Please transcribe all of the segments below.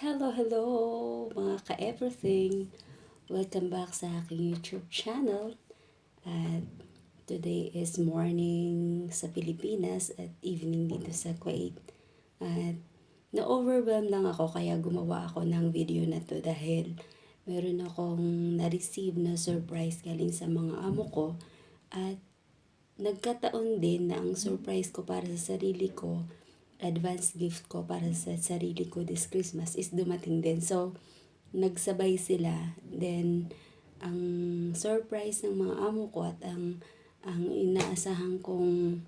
Hello, hello mga ka-everything! Welcome back sa aking YouTube channel. At today is morning sa Pilipinas at evening dito sa Kuwait. At na-overwhelm lang ako kaya gumawa ako ng video na to dahil meron akong na-receive na surprise galing sa mga amo ko at nagkataon din na ang surprise ko para sa sarili ko advance gift ko para sa sarili ko this Christmas is dumating din. So, nagsabay sila. Then, ang surprise ng mga amo ko at ang, ang inaasahan kong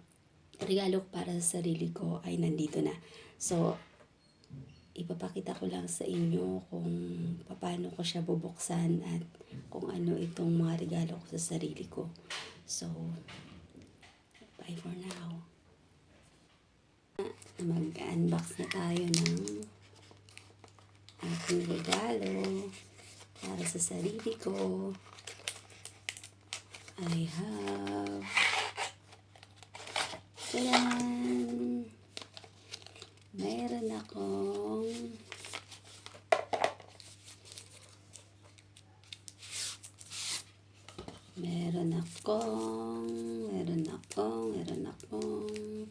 regalo para sa sarili ko ay nandito na. So, ipapakita ko lang sa inyo kung paano ko siya bubuksan at kung ano itong mga regalo ko sa sarili ko. So, bye for now mag-unbox na tayo ng aking regalo para sa sarili ko. I have Tadan! Mayroon akong Meron akong Meron akong Meron akong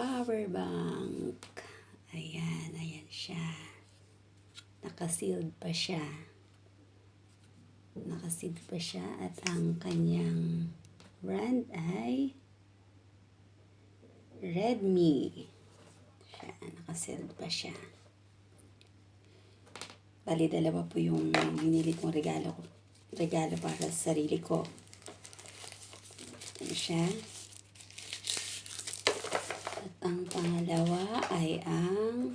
power bank. Ayan, ayan siya. Nakasealed pa siya. Nakasealed pa siya at ang kanyang brand ay Redmi. Siya, nakasealed pa siya. Bali, dalawa po yung binili kong regalo ko. Regalo para sa sarili ko. Ayan siya. Ang pangalawa ay ang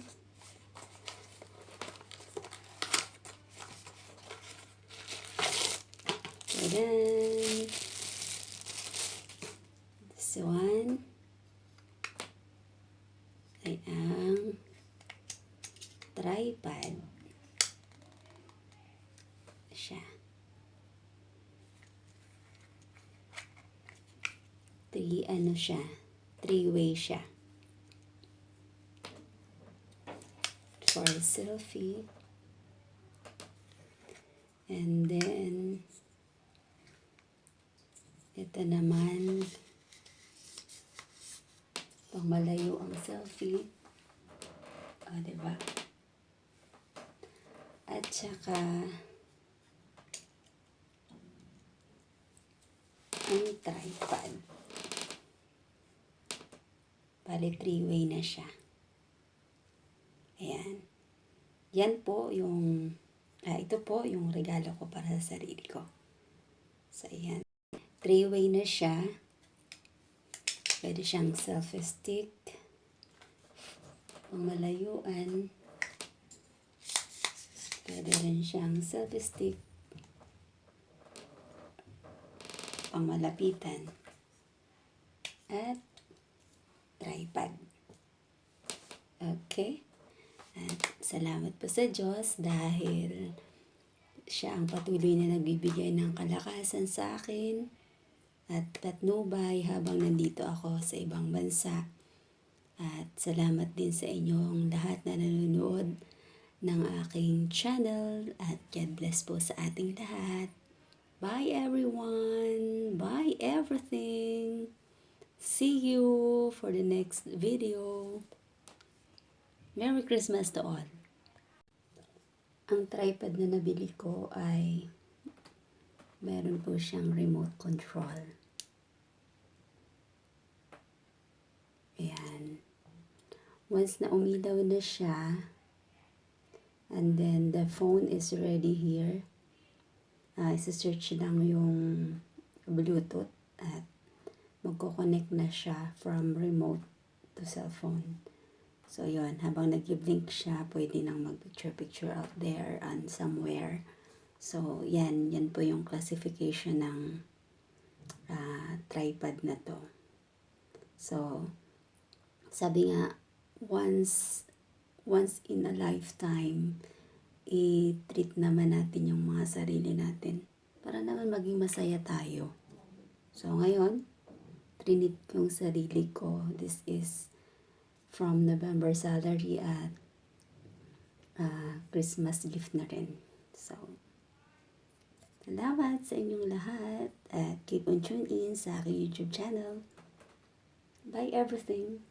Tadan! This one ay ang tripod. Siya. Three ano siya. Three-way siya. For selfie. And then, ito naman, pang malayo ang selfie. O, oh, diba? At saka, ang tripod. Bali, three-way na siya. Ayan. Yan po yung, ah, ito po yung regalo ko para sa sarili ko. So, ayan. Three-way na siya. Pwede siyang selfie-stick. Pamalayuan. Pwede rin siyang selfie-stick. Pamalapitan. At tripod. Okay? At salamat po sa Diyos dahil siya ang patuloy na nagbibigay ng kalakasan sa akin at patnubay habang nandito ako sa ibang bansa. At salamat din sa inyong lahat na nanonood ng aking channel at God bless po sa ating lahat. Bye everyone! Bye everything! See you for the next video. Merry Christmas to all. Ang tripod na nabili ko ay meron po siyang remote control. Ayan. Once na umilaw na siya, and then the phone is ready here, uh, isa-search lang yung Bluetooth at magko-connect na siya from remote to cellphone. So, yun. Habang nag-blink siya, pwede nang mag-picture-picture out there and somewhere. So, yan. Yan po yung classification ng uh, tripod na to. So, sabi nga, once, once in a lifetime, i-treat naman natin yung mga sarili natin para naman maging masaya tayo. So ngayon, trinit yung sarili ko. This is from November salary at ah, Christmas gift na rin. So, salamat sa inyong lahat at keep on tune in sa aking YouTube channel. Bye everything!